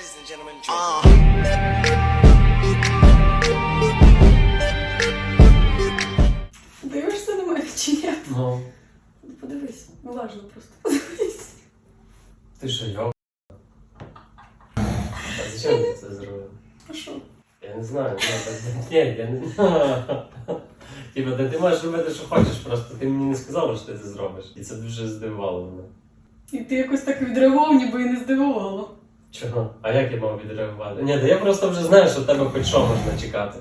Ladies and gentlemen, Joker. Дивишся на мене чи ні? Ну, Подивись, уважно просто подивись. ти що, йо? А зачем ти це зробив? А що? Я не знаю, ну, так, ні, я не Типа, та ти можеш робити, що хочеш, просто ти мені не сказала, що ти це зробиш. І це дуже здивувало мене. І ти якось так відреагував, ніби і не здивувало. Чого? А як я мав відреагувати? Ні, та я просто вже знаю, що в тебе хоч що можна чекати.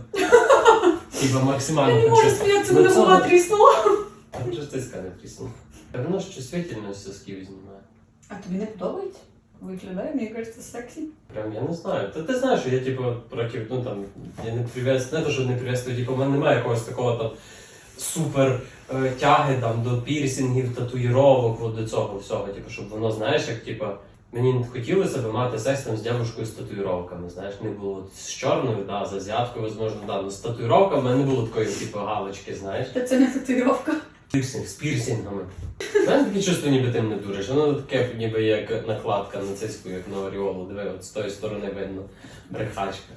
Типа максимально Я не можу сміятися, Ну, мене голова тріснула. Там же тиска не тріснув. Та воно ж чувствительно з сосків знімає. А тобі не подобається? Виглядає, мені кажеться, сексі. Прям я не знаю. Та ти знаєш, що я типу проти, ну там, я не прив'язую, не то, що не прив'язую, типу, в мене немає якогось такого там супер е, тяги там до пірсінгів, татуїровок, от до цього всього. Типу, щоб воно, знаєш, як типу, мені не хотілося б мати секс там з дівчинкою з татуїровками. Знаєш, не було з чорною, да, з азіаткою, можливо, да, ну з татуїровками в мене не було такої, типу, галочки, знаєш. Та це не татуїровка. Пірсинг з пірсингами. Знаєш, таке чувство, ніби ти не дуриш. Воно таке, ніби як накладка на цицьку, як на оріолу. Диви, от з тої сторони видно брехачка.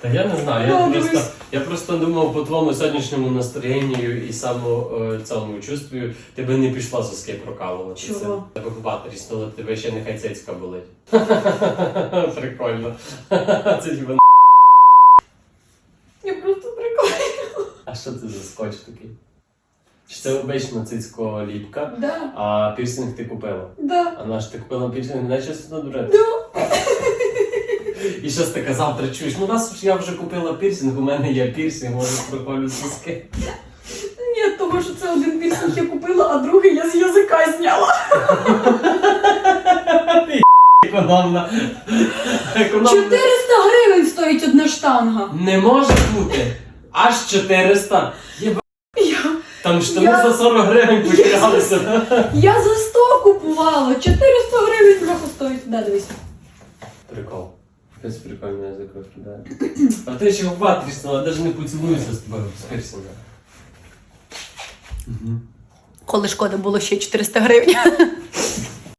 Та я не знаю, я Ну, просто, дивись. я просто думав по твоєму сьогоднішньому настроєнню і самому е, цьому чувствую, ти би не пішла соски прокалувати. Чого? Це тебе в батері тебе ще нехай цицька болить. Прикольно. Це типа. Я просто прикольно. А що це за скотч такий? Чи це обична цицькова ліпка, Да, а пірсинг ти купила? да. А наш ти купила пірсинг, не чесно дуре. Да. І щось таке завтра чуєш. Ну раз уж я вже купила пірсинг, у мене є пірсинг, можу приколю соски. Ні, того, що це один пірсинг я купила, а другий я з язика зняла. Економна. Економна. 400 гривень стоїть одна штанга. Не може бути. Аж 400. Єба. Я, Там штани Я- за 40 гривень потерялися. я за 100 купувала. 400 гривень бляха стоїть. Да, дивись. Прикол. Якась прикольная язик да. А ты еще в бат тріснула, даже не поцілуюся з тобою з всего. Угу. Коли шкода було ще 400 гривень.